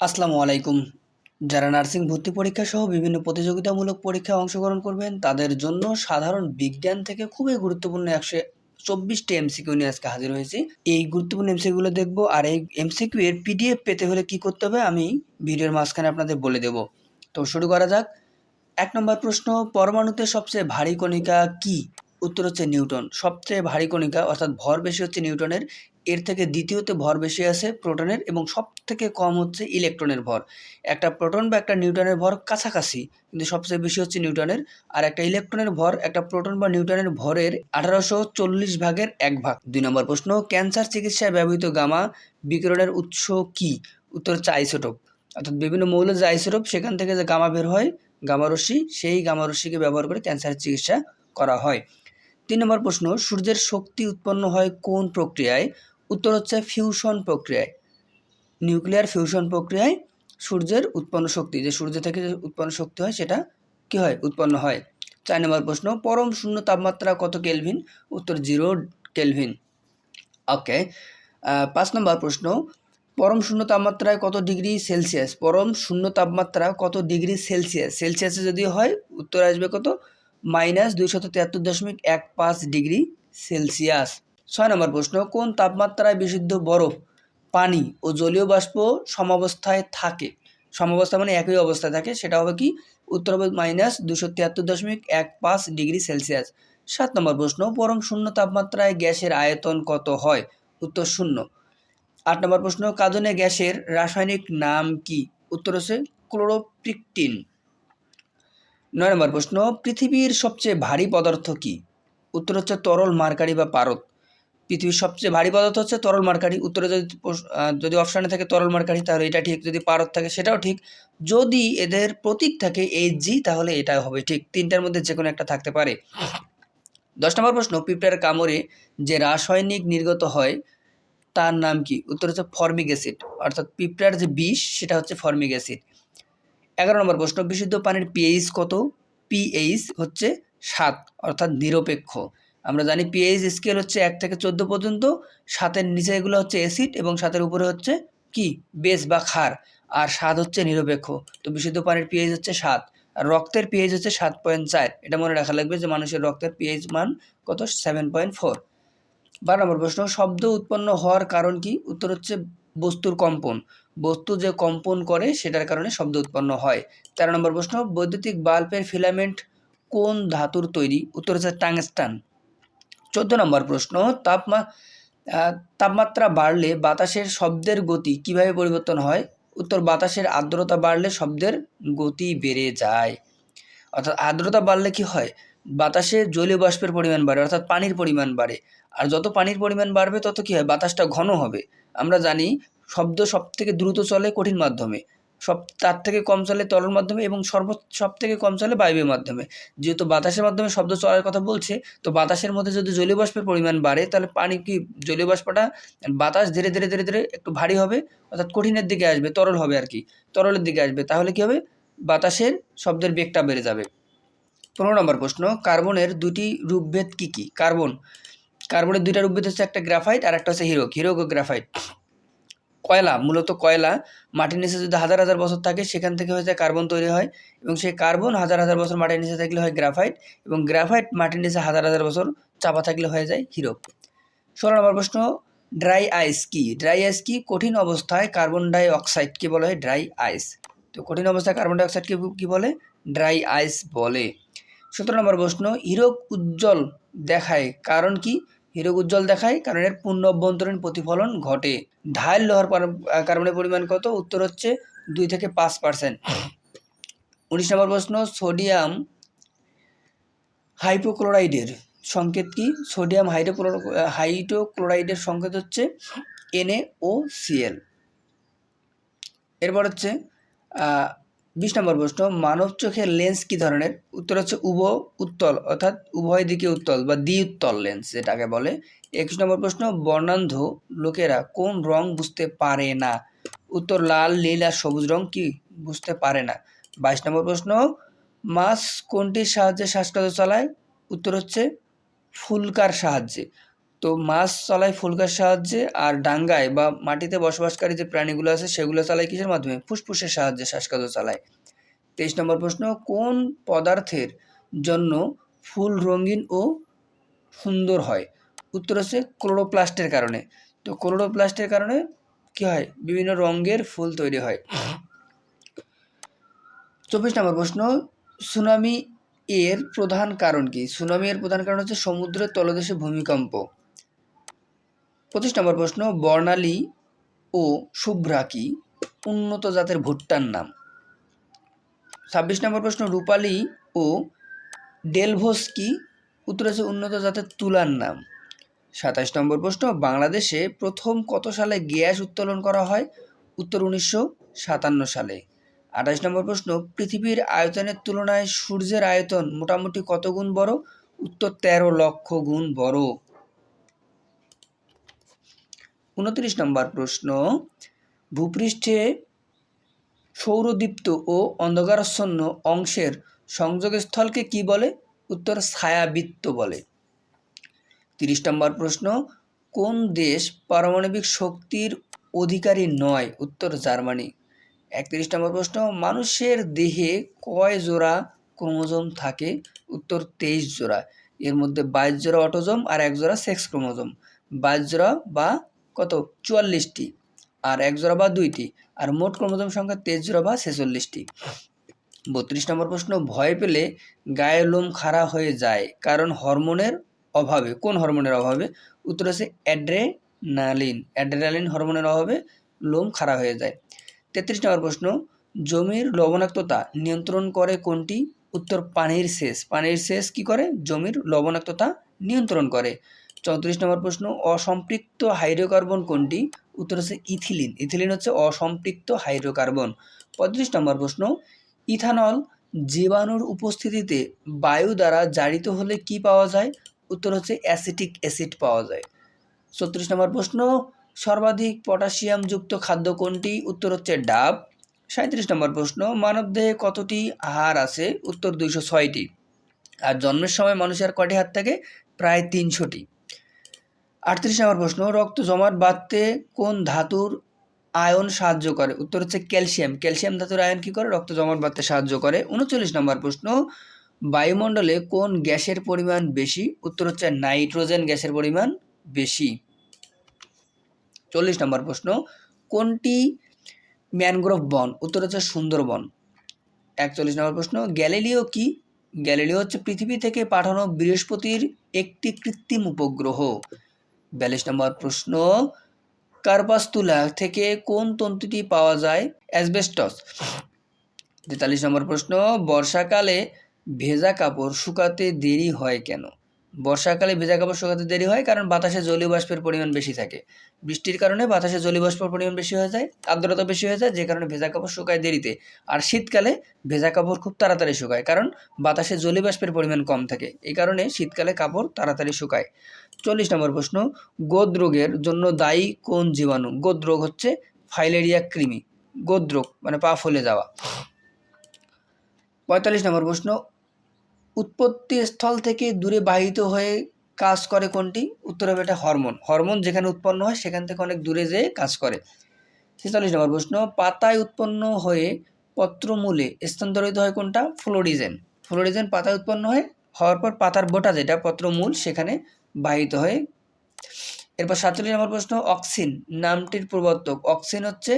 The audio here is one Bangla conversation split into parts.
আসসালামু আলাইকুম। যারা নার্সিং ভর্তি পরীক্ষা সহ বিভিন্ন প্রতিযোগিতামূলক পরীক্ষায় অংশগ্রহণ করবেন, তাদের জন্য সাধারণ বিজ্ঞান থেকে খুবই গুরুত্বপূর্ণ একশো চব্বিশটি এমসিকিউ নিয়ে আজকে হাজির হয়েছি। এই গুরুত্বপূর্ণ এমসিকিউগুলো দেখব আর এই এমসিকিউ এর পিডিএফ পেতে হলে কি করতে হবে আমি ভিডিওর মাঝখানে আপনাদের বলে দেব। তো শুরু করা যাক। এক নম্বর প্রশ্ন, পরমাণুতে সবচেয়ে ভারী কণিকা কি? উত্তর হচ্ছে নিউটন। সবচেয়ে ভারী কণিকা, অর্থাৎ ভর বেশি হচ্ছে নিউটনের এর থেকে দ্বিতীয়তে ভর বেশি আছে প্রোটনের এবং সব থেকে কম হচ্ছে ইলেকট্রনের ভর। একটা প্রোটন বা একটা নিউটনের ভর কাছাকাছি, কিন্তু সবচেয়ে বেশি হচ্ছে নিউটনের আর একটা ইলেকট্রনের ভর, একটা প্রোটন বা নিউটনের ভরের আঠারোশো চল্লিশ ভাগের এক ভাগ। দুই নম্বর প্রশ্ন, ক্যান্সার চিকিৎসায় ব্যবহৃত গামা বিকিরণের উৎস কি? উত্তর হচ্ছে আইসোটোপ। অর্থাৎ বিভিন্ন মৌল যে আইসোটোপ, সেখান থেকে যে গামা বের হয়, গামা রশ্মি, সেই গামা রশ্মিকে ব্যবহার করে ক্যান্সারের চিকিৎসা করা হয়। তিন নম্বর প্রশ্ন, সূর্যের শক্তি উৎপন্ন হয় কোন প্রক্রিয়ায়? উত্তর হচ্ছে ফিউশন প্রক্রিয়ায়। নিউক্লিয়ার ফিউশন প্রক্রিয়ায় সূর্যের উৎপন্ন শক্তি, যে সূর্য থেকে যে উৎপন্ন শক্তি হয়, সেটা কি হয়? উৎপন্ন হয়। চার নম্বর প্রশ্ন, পরম শূন্য তাপমাত্রা কত কেলভিন? উত্তর জিরো কেলভিন। ওকে পাঁচ নম্বর প্রশ্ন, পরম শূন্য তাপমাত্রায় কত ডিগ্রি সেলসিয়াস? পরম শূন্য তাপমাত্রা কত ডিগ্রি সেলসিয়াস? সেলসিয়াসে যদি হয়, উত্তর আসবে কত? মাইনাস দুইশত তিয়াত্তর দশমিক এক পাঁচ ডিগ্রি সেলসিয়াস। ছয় নম্বর প্রশ্ন, কোন তাপমাত্রায় বিশুদ্ধ বরফ, পানি ও জলীয় বাষ্প সমাবস্থায় থাকে? সমাবস্থা মানে একই অবস্থায় থাকে, সেটা হবে কি? উত্তর হবে মাইনাস দুশো তিয়াত্তর দশমিক এক পাঁচ ডিগ্রি সেলসিয়াস। সাত নম্বর প্রশ্ন, পরম শূন্য তাপমাত্রায় গ্যাসের আয়তন কত হয়? উত্তর শূন্য। আট নম্বর প্রশ্ন, কাঁদনে গ্যাসের রাসায়নিক নাম কি? উত্তর হচ্ছে ক্লোরোপ্রিকটিন। নয় নম্বর প্রশ্ন, পৃথিবীর সবচেয়ে ভারী পদার্থ কি? উত্তর হচ্ছে তরল মার্কারি বা পারদ। পৃথিবীর সবচেয়ে ভারী পদার্থ হচ্ছে তরল মার্কারি। উত্তরে যদি যদি অপশানে থাকে তরল মার্কারি, তাহলে এটা ঠিক। যদি পারদ থাকে, সেটাও ঠিক। যদি এদের প্রতীক থাকে এইচ জি তাহলে এটা হবে ঠিক। তিনটার মধ্যে যে কোনো একটা থাকতে পারে। দশ নম্বর প্রশ্ন, পিঁপড়ার কামড়ে যে রাসায়নিক নির্গত হয়, তার নাম কি? উত্তর হচ্ছে ফর্মিক অ্যাসিড। অর্থাৎ পিঁপড়ার যে বিষ, সেটা হচ্ছে ফর্মিক অ্যাসিড। এগারো নম্বর প্রশ্ন, বিশুদ্ধ পানির পিএইচ কত? পিএইচ হচ্ছে সাত, অর্থাৎ নিরপেক্ষ। আমরা জানি পিএইচ স্কেল হচ্ছে এক থেকে চোদ্দ পর্যন্ত, সাতের নিচে এগুলো হচ্ছে অ্যাসিড এবং সাতের উপরে হচ্ছে কি? বেস বা ক্ষার। আর স্বাদ হচ্ছে নিরপেক্ষ। তো বিশুদ্ধ পানির পিএইচ হচ্ছে সাত। আর রক্তের পিএইচ হচ্ছে সাত পয়েন্ট চার। এটা মনে রাখা লাগবে যে মানুষের রক্তের পিএইচ মান কত? সেভেন পয়েন্ট ফোর বারো নম্বর প্রশ্ন, শব্দ উৎপন্ন হওয়ার কারণ কি? উত্তর হচ্ছে বস্তুর কম্পন। বস্তু যে কম্পন করে, সেটার কারণে শব্দ উৎপন্ন হয়। তেরো নম্বর প্রশ্ন, বৈদ্যুতিক বাল্বের ফিলামেন্ট কোন ধাতুর তৈরি? উত্তর হচ্ছে টাংস্টান চোদ্দ নম্বর প্রশ্ন, তাপমা তাপমাত্রা বাড়লে বাতাসের শব্দের গতি কীভাবে পরিবর্তন হয়? উত্তর, বাতাসের আর্দ্রতা বাড়লে শব্দের গতি বেড়ে যায়। অর্থাৎ আর্দ্রতা বাড়লে কি হয়? বাতাসে জলীয় বাষ্পের পরিমাণ বাড়ে, অর্থাৎ পানির পরিমাণ বাড়ে। আর যত পানির পরিমাণ বাড়বে, তত কি হয়? বাতাসটা ঘন হবে। আমরা জানি শব্দ সব থেকে দ্রুত চলে কঠিন মাধ্যমে। সব, তার থেকে কম চলে তরল মাধ্যমে এবং সর্ব সব থেকে কম চলে বায়বীয় মাধ্যমে। যেহেতু বাতাসের মাধ্যমে শব্দ চলার কথা বলছে, তো বাতাসের মধ্যে যদি জলীয় বাষ্পের পরিমাণ বাড়ে, তাহলে পানি কি জলীয় বাষ্পটা, বাতাস ধীরে ধীরে ধীরে ধীরে একটু ভারী হবে, অর্থাৎ কঠিনের দিকে আসবে, তরল হবে আর কি, তরলের দিকে আসবে। তাহলে কি হবে? বাতাসের শব্দের বেগটা বেড়ে যাবে। পনেরো নম্বর প্রশ্ন, কার্বনের দুটি রূপভেদ কি কি? কার্বন, কার্বনের দুইটা রূপভেদ হচ্ছে একটা গ্রাফাইট আর একটা হচ্ছে হিরো হিরো ও গ্রাফাইট। কয়লা, মূলত কয়লা, মাটির নিচে যদি হাজার হাজার বছর থাকে, সেখান থেকে হচ্ছে কার্বন তৈরি হয় এবং সেই কার্বন হাজার হাজার বছর মাটির নিচে থাকলে হয় গ্রাফাইট এবং গ্রাফাইট মাটির নিচে হাজার হাজার বছর চাপা থাকলে হয়ে যায় হিরো ষোলো নম্বর প্রশ্ন, ড্রাই আইস কি? ড্রাই আইস কি? কঠিন অবস্থায় কার্বন ডাই অক্সাইডকে বলা? হয় ড্রাই আইস। তো কঠিন অবস্থায় কার্বন ডাই অক্সাইডকে কি বলে? ড্রাই আইস বলে। সতেরো নম্বর প্রশ্ন হিরক উজ্জ্বল দেখায় কারণ কি? হিরক উজ্জ্বল দেখায়, কারণ এর পূর্ণ অভ্যন্তরীণ প্রতিফলন ঘটে। ঢাল লোহার কার্বনের পরিমাণ কত? উত্তর হচ্ছে দুই থেকে পাঁচ পার্সেন্ট উনিশ নম্বর প্রশ্ন, সোডিয়াম হাইপোক্লোরাইডের সংকেত কি? সোডিয়াম হাইড্রোক্লোর হাইড্রোক্লোরাইডের সংকেত হচ্ছে এনএ ও সিএল এরপর হচ্ছে বিশ নম্বর প্রশ্ন, মানব চোখের লেন্স কি ধরনের? উত্তর হচ্ছে উভ উত্তল, অর্থাৎ উভয় দিকে উত্তল বা দ্বি উত্তল লেন্স যেটাকে বলে। একুশ নম্বর প্রশ্ন, বর্ণান্ধ লোকেরা কোন রং বুঝতে পারে না? উত্তর লাল, নীল আর সবুজ রং কি বুঝতে পারে না? বাইশ নম্বর প্রশ্ন, মাছ কোনটির সাহায্যে শ্বাসকষ্ট চালায়? উত্তর হচ্ছে ফুলকার সাহায্যে। তো মাছ চালায় ফুলকার সাহায্যে আর ডাঙ্গায় বা মাটিতে বসবাসকারী যে প্রাণীগুলো আছে সেগুলো চালায় কিসের মাধ্যমে? ফুসফুসের সাহায্যে শ্বাসকার্য চালায়। তেইশ নম্বর প্রশ্ন, কোন পদার্থের জন্য ফুল রঙিন ও সুন্দর হয়? উত্তর হচ্ছে ক্লোরোপ্লাস্টের কারণে। তো ক্লোরোপ্লাস্টের কারণে কি হয়? বিভিন্ন রঙের ফুল তৈরি হয়। চব্বিশ নম্বর প্রশ্ন, সুনামি এর প্রধান কারণ কি? সুনামি এর প্রধান কারণ হচ্ছে সমুদ্রের তলদেশে ভূমিকম্প। পঁচিশ নম্বর প্রশ্ন, বর্ণালী ও শুভ্রা কি? উন্নত জাতের ভুট্টার নাম। ছাব্বিশ নম্বর প্রশ্ন, রূপালী ও ডেলভোস কি? উত্তর আছে উন্নত জাতের তুলার নাম। সাতাশ নম্বর প্রশ্ন, বাংলাদেশে প্রথম কত সালে গ্যাস উত্তোলন করা হয়? উত্তর উনিশশো সাতান্ন সালে। আঠাশ নম্বর প্রশ্ন, পৃথিবীর আয়তনের তুলনায় সূর্যের আয়তন মোটামুটি কত গুণ বড়? উত্তর, তেরো লক্ষ গুণ বড়। উনত্রিশ নম্বর প্রশ্ন, ভূপৃষ্ঠে সৌরদীপ্ত ও অন্ধকারাচ্ছন্ন অংশের সংযোগস্থলকে কি বলে? উত্তর, ছায়াবৃত্ত বলে। তিরিশ নম্বর প্রশ্ন, কোন দেশ পারমাণবিক শক্তির অধিকারী নয়? উত্তর, জার্মানি। একত্রিশ নম্বর প্রশ্ন, মানুষের দেহে কয় জোড়া ক্রোমোজোম থাকে? উত্তর, তেইশ জোড়া। এর মধ্যে বাইশ জোড়া অটোজোম আর এক জোড়া সেক্স ক্রোমোজোম। বাইশ জোড়া বা কত? চুয়াল্লিশটি। আর এক জোড়া বা দুইটি? আর মোট ক্রোমোজোম সংখ্যা তেইশ জোড়া বা ছেচল্লিশটি। বত্রিশ নম্বর প্রশ্ন, ভয় পেলে গায়ের লোম খাড়া হয়ে যায় কারণ হরমোনের অভাবে। কোন হরমোনের অভাবে? উত্তর হচ্ছে অ্যাড্রেনালিন। অ্যাড্রেনালিন হরমোনের অভাবে লোম খাড়া হয়ে যায়। তেত্রিশ নম্বর প্রশ্ন, জমির লবণাক্ততা নিয়ন্ত্রণ করে কোনটি? উত্তর, পানির সেচ। পানির সেচ কি করে? জমির লবণাক্ততা নিয়ন্ত্রণ করে। চৌত্রিশ নম্বর প্রশ্ন, অসম্পৃক্ত হাইড্রোকার্বন কোনটি? উত্তর হচ্ছে ইথিলিন। ইথিলিন হচ্ছে অসম্পৃক্ত হাইড্রোকার্বন। পঁয়ত্রিশ নম্বর প্রশ্ন, ইথানল জীবাণুর উপস্থিতিতে বায়ু দ্বারা জারিত হলে কি পাওয়া যায়? উত্তর হচ্ছে অ্যাসিটিক অ্যাসিড পাওয়া যায়। ছত্রিশ নম্বর প্রশ্ন, সর্বাধিক পটাশিয়ামযুক্ত খাদ্য কোনটি? উত্তর হচ্ছে ডাব। সাঁত্রিশ নম্বর প্রশ্ন মানবদেহে কতটি হাড় আছে? উত্তর দুইশো ছয়টি। আর জন্মের সময় মানুষের কটি হাত থাকে? প্রায় তিনশোটি। আটত্রিশ নম্বর প্রশ্ন, রক্ত জমাট বাঁধতে কোন ধাতুর আয়ন সাহায্য করে? উত্তর হচ্ছে ক্যালসিয়াম। ক্যালসিয়াম ধাতুর আয়ন কি করে? রক্ত জমাট বাঁধতে সাহায্য করে। উনচল্লিশ নম্বর প্রশ্ন, বায়ুমণ্ডলে কোন গ্যাসের পরিমাণ বেশি? উত্তর হচ্ছে নাইট্রোজেন গ্যাসের পরিমাণ বেশি। চল্লিশ নম্বর প্রশ্ন, কোনটি ম্যানগ্রোভ বন? উত্তর হচ্ছে সুন্দরবন। একচল্লিশ নম্বর প্রশ্ন, গ্যালিলিও কি? গ্যালিলিও হচ্ছে পৃথিবী থেকে পাঠানো বৃহস্পতির একটি কৃত্রিম উপগ্রহ। বিয়াল্লিশ নম্বর প্রশ্ন, কার্বাস্তুলা থেকে কোন তন্তুটি পাওয়া যায়? অ্যাসবেস্টস। তেতাল্লিশ নম্বর প্রশ্ন, বর্ষাকালে ভেজা কাপড় শুকাতে দেরি হয় কেন? বর্ষাকালে ভেজা কাপড় শুকাতে দেরি হয় কারণ বাতাসে জলীয় বাষ্পের পরিমাণ বেশি থাকে। বৃষ্টির কারণে বাতাসে জলীয় বাষ্পের পরিমাণ বেশি হয়ে যায়, আর্দ্রতা বেশি হয়ে যায়, যে কারণে ভেজা কাপড় শুকায় দেরিতে। আর শীতকালে ভেজা কাপড় খুব তাড়াতাড়ি শুকায় কারণ বাতাসে জলীয় বাষ্পের পরিমাণ কম থাকে। এই কারণে শীতকালে কাপড় তাড়াতাড়ি শুকায়। চল্লিশ নম্বর প্রশ্ন গোদ রোগের জন্য দায়ী কোন জীবাণু? গোদ রোগ হচ্ছে ফাইলেরিয়া কৃমি। গোদ রোগ মানে পা ফুলে যাওয়া। পঁয়তাল্লিশ নম্বর প্রশ্ন উৎপত্তি স্থল থেকে দূরে বাহিত হয়ে কাজ করে কোনটি? উত্তর হবে এটা হরমোন। হরমোন যেখানে উৎপন্ন হয়, সেখান থেকে অনেক দূরে যেয়ে কাজ করে। ছেচল্লিশ নম্বর প্রশ্ন, পাতায় উৎপন্ন হয়ে পত্রমূলে স্থানান্তরিত হয় কোনটা? ফ্লোরিজেন। ফ্লোরিজেন পাতায় উৎপন্ন হয় হওয়ার পর পাতার বোটা যেটা, পত্রমূল, সেখানে বাহিত হয়ে। এরপর সাতচল্লিশ নম্বর প্রশ্ন, অক্সিন নামটির প্রবর্তক। অক্সিন হচ্ছে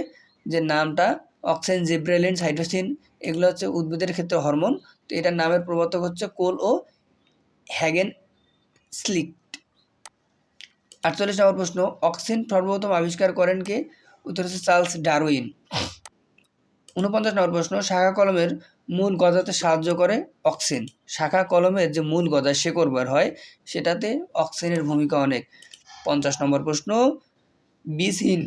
যে নামটা, অক্সিন জিব্রেলিন সাইটোসিন, এগুলো হচ্ছে উদ্ভিদের ক্ষেত্রে হরমোন। তো এটার নামের প্রবর্তক হচ্ছে কোল ও হ্যাগেন স্লিক আটচল্লিশ নম্বর প্রশ্ন, অক্সিন সর্বপ্রথম আবিষ্কার করেন কে? উত্তর হচ্ছে চার্লস ডারউইন। উনপঞ্চাশ নম্বর প্রশ্ন, শাখা কলমের মূল গজাতে সাহায্য করে অক্সিন। শাখা কলমের যে মূল গজা শেকড় বের হয়, সেটাতে অক্সিনের ভূমিকা অনেক। পঞ্চাশ নম্বর প্রশ্ন, বীজহীন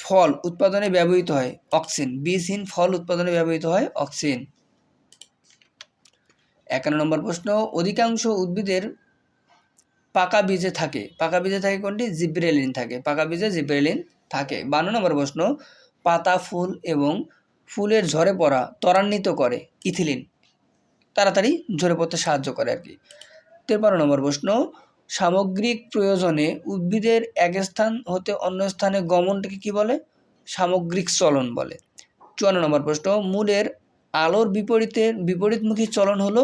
ফল উৎপাদনে ব্যবহৃত হয় অক্সিন। বীজহীন ফল উৎপাদনে ব্যবহৃত হয় অক্সিন। একান্ন নম্বর প্রশ্ন, অধিকাংশ উদ্ভিদের পাকা বীজে থাকে। পাকা বীজে থাকে কোনটি? জিব্রেলিন থাকে। পাকা বীজে জিব্রেলিন থাকে। বান্ন নম্বর প্রশ্ন, পাতা, ফুল এবং ফুলের ঝরে পড়া ত্বরান্বিত করে ইথিলিন। তাড়াতাড়ি ঝরে পড়তে সাহায্য করে আর কি। তেরো নম্বর প্রশ্ন, সামগ্রিক প্রয়োজনে উদ্ভিদের এক স্থান হতে অন্য স্থানে গমনটাকে কি বলে? সামগ্রিক চলন বলে। চুয়ান্ন নম্বর প্রশ্ন, মূলের আলোর বিপরীতে, বিপরীতমুখী চলন হলো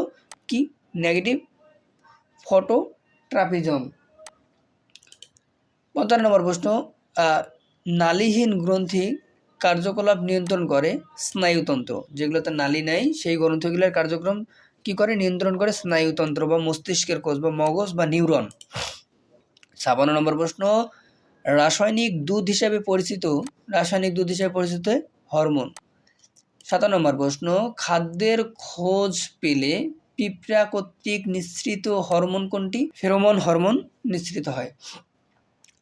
কি? নেগেটিভ ফটো ট্রাপিজম পঞ্চান্ন নম্বর প্রশ্ন নালীহীন গ্রন্থি কার্যকলাপ নিয়ন্ত্রণ করে স্নায়ুতন্ত্র। যেগুলোতে নালী নাই, সেই গ্রন্থিগুলোর কার্যক্রম কি করে? নিয়ন্ত্রণ করে স্নায়ুতন্ত্র বা মস্তিষ্কের কোষ বা মগজ বা নিউরন। ছাপান্ন নম্বর প্রশ্ন, রাসায়নিক দুধ হিসাবে পরিচিত, রাসায়নিক দুধ হিসাবে পরিচিত হরমোন। সাতান্ন নম্বর প্রশ্ন, খাদ্যের খোঁজ পেলে পিঁপড়া কর্তৃক নিঃসৃত হরমোন কোনটি? ফেরোমন হরমোন নিঃসৃত হয়।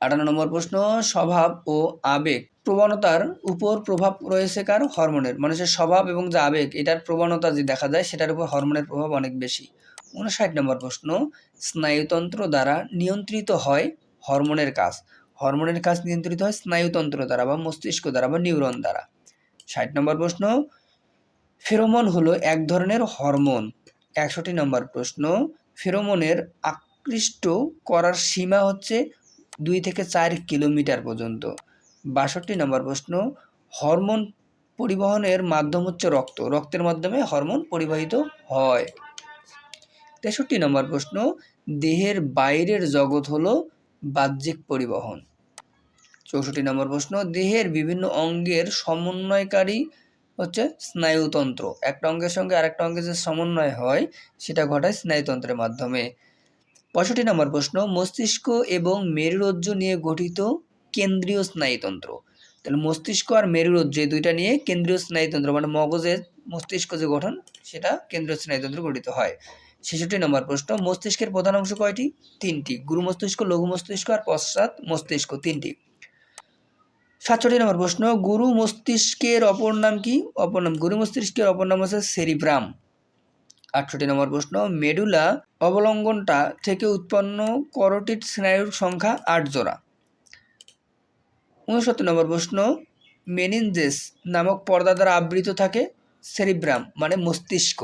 আটান্ন নম্বর প্রশ্ন, স্বভাব ও আবেগ, প্রবণতার উপর প্রভাব রয়েছে কার? হরমোনের। মানুষের স্বভাব এবং যে আবেগ, এটার প্রবণতা যে দেখা যায়, সেটার উপর হরমোনের প্রভাব অনেক বেশি। উনষাট নম্বর প্রশ্ন, স্নায়ুতন্ত্র দ্বারা নিয়ন্ত্রিত হয় হরমোনের কাজ। হরমোনের কাজ নিয়ন্ত্রিত হয় স্নায়ুতন্ত্র দ্বারা বা মস্তিষ্ক দ্বারা বা নিউরন দ্বারা। ষাট নম্বর প্রশ্ন ফেরোমন হলো এক ধরনের হরমোন। একষট্টি নম্বর প্রশ্ন, ফেরোমনের আকৃষ্ট করার সীমা হচ্ছে দুই থেকে চার কিলোমিটার পর্যন্ত। বাষট্টি নম্বর প্রশ্ন, হরমোন পরিবহনের মাধ্যম হচ্ছে রক্ত। রক্তের মাধ্যমে হরমোন পরিবাহিত হয়। তেষট্টি নম্বর প্রশ্ন, দেহের বাইরের জগৎ হলো বাহ্যিক পরিবহন। চৌষট্টি নম্বর প্রশ্ন, দেহের বিভিন্ন অঙ্গের সমন্বয়কারী হচ্ছে স্নায়ুতন্ত্র। একটা অঙ্গের সঙ্গে আরেকটা অঙ্গের যে সমন্বয় হয়, সেটা ঘটায় স্নায়ুতন্ত্রের মাধ্যমে। পঁয়ষট্টি নম্বর প্রশ্ন, মস্তিষ্ক এবং মেরুরজ্জু নিয়ে গঠিত কেন্দ্রীয় স্নায়ুতন্ত্র। তাহলে মস্তিষ্ক আর মেরুরজ্জু এই দুইটা নিয়ে কেন্দ্রীয় স্নায়ুতন্ত্র মানে মগজের মস্তিষ্ক যে গঠন, সেটা কেন্দ্রীয় স্নায়ুতন্ত্র গঠিত হয়। ছেষট্টি নম্বর প্রশ্ন, মস্তিষ্কের প্রধান অংশ কয়টি? তিনটি। গুরু মস্তিষ্ক, লঘু মস্তিষ্ক আর পশ্চাৎ মস্তিষ্ক, তিনটি। সাতষট্টি নম্বর প্রশ্ন, গুরু মস্তিষ্কের অপর নাম কি? অপর নাম, গুরু মস্তিষ্কের অপর নাম হচ্ছে সেরিব্রাম। আটষট্টি নম্বর প্রশ্ন, মেডুলা অবলম্বনটা থেকে উৎপন্ন করোটিড স্নায়ুর সংখ্যা আট জোড়া। উনসত্তর নম্বর প্রশ্ন, মেনিনজেস নামক পর্দা দ্বারা আবৃত থাকে সেরিব্রাম মানে মস্তিষ্ক।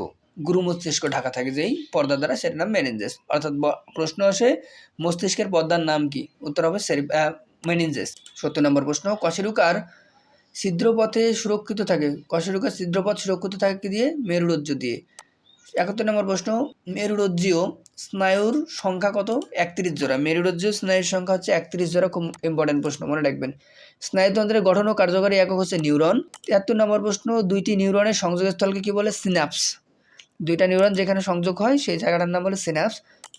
গুরু মস্তিষ্ক ঢাকা থাকে যেই পর্দা দ্বারা, সেটার নাম মেনিনজেস। অর্থাৎ প্রশ্ন আসে, মস্তিষ্কের পর্দার নাম কি? উত্তর হবে সেরি মেনিনজেস, সত্তর নম্বর প্রশ্ন, কশেরুকার ছিদ্রপথে সুরক্ষিত থাকে, কশেরুকার ছিদ্রপথ সুরক্ষিত থাকে দিয়ে? মেরুরজ্জু দিয়ে। একাত্তর নম্বর প্রশ্ন, মেরুরজ্জীয় স্নায়ুর সংখ্যা কত? একত্রিশ জোড়া। মেরুরজ্জীয় স্নায়ুর সংখ্যা হচ্ছে একত্রিশ জোড়া, খুব ইম্পর্টেন্ট প্রশ্ন, মনে রাখবেন। স্নায়ুতন্ত্রের গঠন ও কার্যকারী একক হচ্ছে নিউরন। তিয়াত্তর নম্বর প্রশ্ন, দুইটি নিউরনের সংযোগস্থলকে কি বলে? সিনাপস দুইটা নিউরন যেখানে সংযোগ হয়, সেই জায়গাটার নাম বলে সিনাপস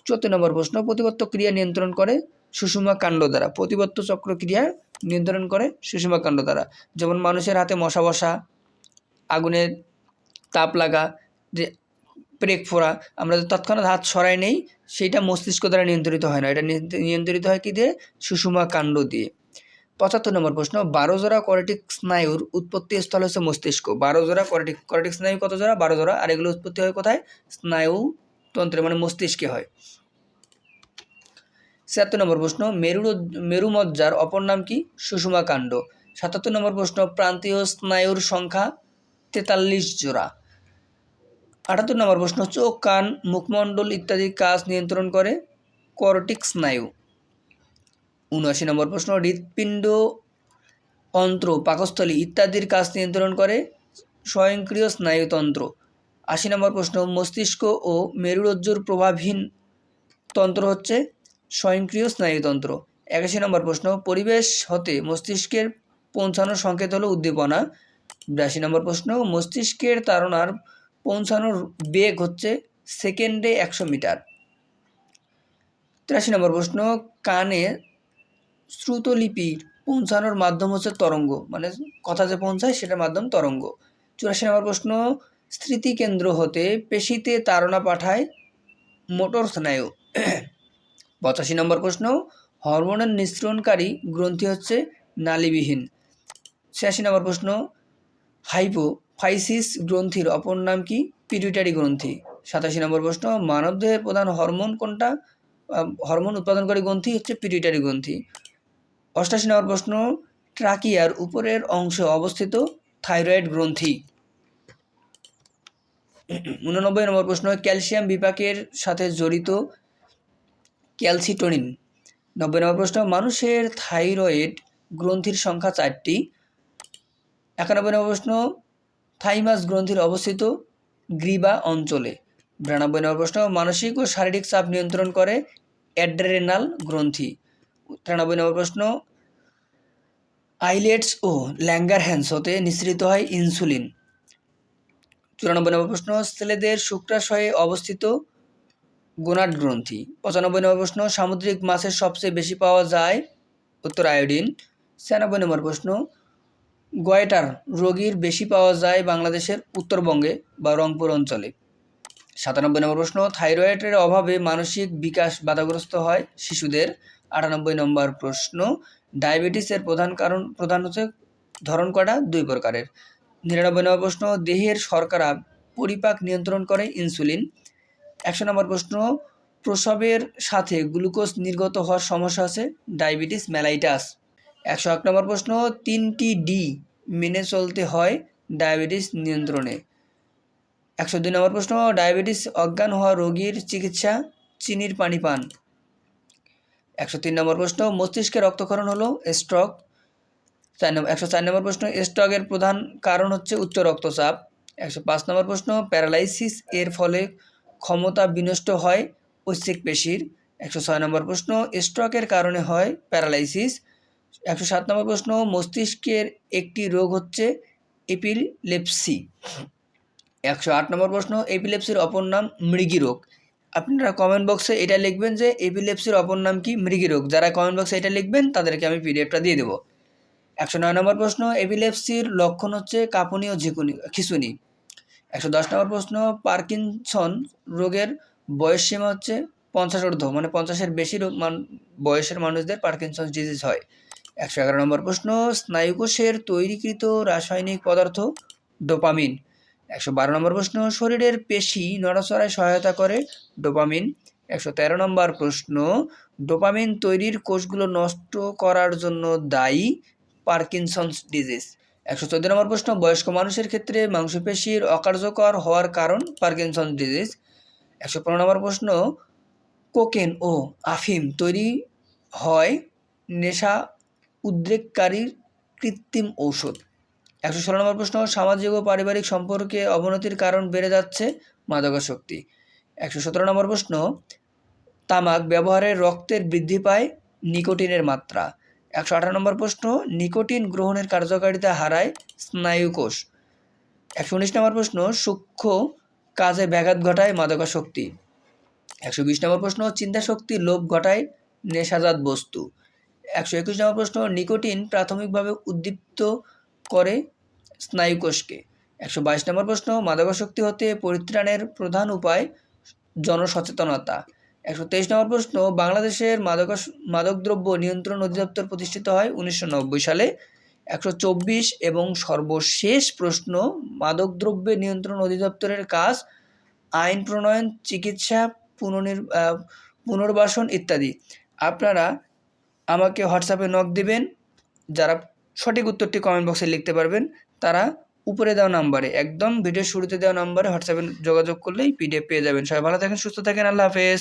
চুয়াত্তর নম্বর প্রশ্ন প্রতিবত্ত ক্রিয়া নিয়ন্ত্রণ করে সুষুমা কাণ্ড দ্বারা। প্রতিবত্ত চক্র ক্রিয়া নিয়ন্ত্রণ করে সুষুমা কাণ্ড দ্বারা। যেমন মানুষের হাতে মশা বসা আগুনের তাপ লাগা, যে ব্রেক ফোড়া, আমরা যে তৎক্ষণাৎ হাত সরাই নেই, সেইটা মস্তিষ্ক দ্বারা নিয়ন্ত্রিত হয় না। এটা নিয়ন্ত্রিত হয় কি দিয়ে? সুষুমা কাণ্ড দিয়ে। পঁচাত্তর নম্বর প্রশ্ন, বারো জোড়া করেটিক স্নায়ুর উৎপত্তি স্থল হচ্ছে মস্তিষ্ক। বারো জোড়া করেটিক করেটিক স্নায়ু কত জোড়া? বারো জোড়া। আর এগুলো উৎপত্তি হয় কোথায়? স্নায়ু তন্ত্রে মানে মস্তিষ্কে হয়। ছিয়াত্তর নম্বর প্রশ্ন মেরু মেরুমজ্জার অপর নাম কি? সুষুমা কাণ্ড। সাতাত্তর নম্বর প্রশ্ন, প্রান্তীয় স্নায়ুর সংখ্যা তেতাল্লিশ জোড়া। আটাত্তর নম্বর প্রশ্ন, চোখ, কান, মুখমণ্ডল ইত্যাদি কাজ নিয়ন্ত্রণ করে করটিক স্নায়ু। উনআশি নম্বর প্রশ্ন, হৃৎপিণ্ড, অন্ত্র, পাকস্থলী ইত্যাদির কাজ নিয়ন্ত্রণ করে স্বয়ংক্রিয় স্নায়ুতন্ত্র। আশি নম্বর প্রশ্ন, মস্তিষ্ক ও মেরুরজ্জুর প্রভাবহীন তন্ত্র হচ্ছে স্বয়ংক্রিয় স্নায়ুতন্ত্র। একাশি নম্বর প্রশ্ন, পরিবেশ হতে মস্তিষ্কের পৌঁছানোর সংকেত হলো উদ্দীপনা। বিরাশি নম্বর প্রশ্ন, মস্তিষ্কের তারণার পৌঁছানোর বেগ হচ্ছে সেকেন্ডে একশো মিটার। তিরাশি নম্বর প্রশ্ন, কানে শ্রুতলিপির পৌঁছানোর মাধ্যম হচ্ছে তরঙ্গ। মানে কথা যে পৌঁছায় সেটার মাধ্যম তরঙ্গ। চুরাশি নম্বর প্রশ্ন, স্মৃতিকেন্দ্র হতে পেশিতে তারণা পাঠায় মোটর স্নায়ু। পঁচাশি নম্বর প্রশ্ন, হরমোনের নিঃসরণকারী গ্রন্থি হচ্ছে নালীবিহীন। ছিয়াশি নম্বর প্রশ্ন, হাইপোফাইসিস গ্রন্থির অপর নাম কি? পিটুইটারি গ্রন্থি। সাতাশি নম্বর প্রশ্ন, মানবদেহের প্রধান হরমোন কোনটা? হরমোন উৎপাদনকারী গ্রন্থি হচ্ছে পিটুইটারি গ্রন্থি। অষ্টাশি নম্বর প্রশ্ন, ট্রাকিয়ার উপরের অংশে অবস্থিত থাইরয়েড গ্রন্থি। উননব্বই নম্বর প্রশ্ন, ক্যালসিয়াম বিপাকের সাথে জড়িত ক্যালসিটোনিন। নব্বই নম্বর প্রশ্ন, মানুষের থাইরয়েড গ্রন্থির সংখ্যা চারটি। একানব্বই নম্বর প্রশ্ন, থাইমাস গ্রন্থির অবস্থিত গ্রীবা অঞ্চলে। বিরানব্বই নম্বর প্রশ্ন, মানসিক ও শারীরিক চাপ নিয়ন্ত্রণ করে অ্যাড্রেনাল গ্রন্থি। তিরানব্বই নম্বর প্রশ্ন, আইলেটস ও ল্যাঙ্গারহ্যান্স হতে নিঃসৃত হয় ইনসুলিন। চুরানব্বই নম্বর প্রশ্ন, ছেলেদের শুক্রাশয়ে অবস্থিত গোনাড গ্রন্থি। পঁচানব্বই নম্বর প্রশ্ন, সামুদ্রিক মাছের সবচেয়ে বেশি পাওয়া যায়? উত্তর, আয়োডিন। ছিয়ানব্বই নম্বর প্রশ্ন, গয়টার রোগীর বেশি পাওয়া যায় বাংলাদেশের উত্তরবঙ্গে বা রংপুর অঞ্চলে? সাতানব্বই নম্বর প্রশ্ন, থাইরয়েডের অভাবে মানসিক বিকাশ বাধাগ্রস্ত হয় শিশুদের? আটানব্বই নম্বর প্রশ্ন, ডায়াবেটিসের প্রধান কারণ, প্রধান হচ্ছে ধরন কটা দুই প্রকারের। নিরানব্বই নম্বর প্রশ্ন, দেহের শর্করা পরিপাক নিয়ন্ত্রণ করে ইনসুলিন? একশো নম্বর প্রশ্ন, প্রসবের সাথে গ্লুকোজ নির্গত হওয়ার সমস্যা আছে, ডায়াবেটিস মেলাইটাস। একশো এক নম্বর প্রশ্ন, তিনটি ডি মেনে চলতে হয় ডায়াবেটিস নিয়ন্ত্রণে। একশো দুই নম্বর প্রশ্ন, ডায়াবেটিস অজ্ঞান হওয়া রোগীর চিকিৎসা, চিনির পানি পান। একশো তিন নম্বর প্রশ্ন, মস্তিষ্কে রক্তক্ষরণ হলো স্ট্রোক। চার নম্বর একশো চার নম্বর প্রশ্ন, স্ট্রোকের প্রধান কারণ হচ্ছে উচ্চ রক্তচাপ। একশো পাঁচ নম্বর প্রশ্ন, প্যারালাইসিস এর ফলে ক্ষমতা বিনষ্ট হয় ঐচ্ছিক পেশির। একশো ছয় নম্বর প্রশ্ন, স্ট্রোকের কারণে হয় প্যারালাইসিস। একশো সাত নম্বর প্রশ্ন, মস্তিষ্কের একটি রোগ হচ্ছে এপিলেপসি। একশো আট নম্বর প্রশ্ন, এপিলেপসির অপর নাম মৃগী রোগ। আপনারা কমেন্ট বক্সে এটা লিখবেন যে, এপিলেপসির অপর নাম কি মৃগী রোগ? যারা কমেন্ট বক্সে এটা লিখবেন, তাদেরকে আমি পিডিএফটা দিয়ে দেবো। একশো নয় নম্বর প্রশ্ন, এপিলেপসির লক্ষণ হচ্ছে কাঁপুনি ও ঝিকুনি, খিচুনি। একশো দশ নম্বর প্রশ্ন, পার্কিনসন রোগের বয়স সীমা হচ্ছে পঞ্চাশ ঊর্ধ্ব মানে পঞ্চাশের বেশি বয়সের মানুষদের পার্কিনসন ডিজিজ হয়। একশো এগারো নম্বর প্রশ্ন, স্নায়ুকোষের তৈরিকৃত রাসায়নিক পদার্থ ডোপামিন। একশো বারো নম্বর প্রশ্ন, শরীরের পেশি নড়াচড়ায় সহায়তা করে ডোপামিন। একশো তেরো নম্বর প্রশ্ন, ডোপামিন তৈরির কোষগুলো নষ্ট করার জন্য দায়ী পার্কিনসন্স ডিজিজ একশো চোদ্দ নম্বর প্রশ্ন, বয়স্ক মানুষের ক্ষেত্রে মাংসপেশির অকার্যকর হওয়ার কারণ পার্কিনসন্স ডিজিজ। একশো পনেরো নম্বর প্রশ্ন, কোকেন ও আফিম তৈরি হয় নেশা উদ্রেককারীর কৃত্রিম ঔষধ। একশো ষোলো নম্বর প্রশ্ন, সামাজিক ও পারিবারিক সম্পর্কে অবনতির কারণ বেড়ে যাচ্ছে মাদকাসক্তি। একশো সতেরো নম্বর প্রশ্ন, তামাক ব্যবহারে রক্তের বৃদ্ধি পায় নিকোটিনের মাত্রা। একশো আঠারো নম্বর প্রশ্ন, নিকোটিন গ্রহণের কার্যকারিতা হারায় স্নায়ুকোষ। একশো উনিশ নম্বর প্রশ্ন, সূক্ষ্ম কাজে ব্যাঘাত ঘটায় মাদকাসক্তি। একশো বিশ নম্বর প্রশ্ন, চিন্তাশক্তি লোভ ঘটায় নেশাজাত বস্তু। একশো একুশ নম্বর প্রশ্ন, নিকোটিন প্রাথমিকভাবে উদ্দীপ্ত করে স্নায়ুকোষকে। একশো বাইশ নম্বর প্রশ্ন, মাদকাসক্তি হতে পরিত্রাণের প্রধান উপায় জনসচেতনতা। একশো তেইশ নম্বর প্রশ্ন, বাংলাদেশের মাদক মাদকদ্রব্য নিয়ন্ত্রণ অধিদপ্তর প্রতিষ্ঠিত হয় উনিশশো নব্বই সালে। একশো চব্বিশ এবং সর্বশেষ প্রশ্ন, মাদকদ্রব্য নিয়ন্ত্রণ অধিদপ্তরের কাজ, আইন প্রণয়ন, চিকিৎসা, পুনর্নির পুনর্বাসন ইত্যাদি। আপনারা আমাকে হোয়াটসঅ্যাপে নক দিবেন, যারা সঠিক উত্তরটি কমেন্ট বক্সে লিখতে পারবেন, তারা উপরে দেওয়া নাম্বারে একদম ভিডিওর শুরুতে দেওয়া নাম্বারে হোয়াটসঅ্যাপে যোগাযোগ করলেই পিডিএফ পেয়ে যাবেন। সবাই ভালো থাকেন, সুস্থ থাকেন, আল্লাহ হাফেজ।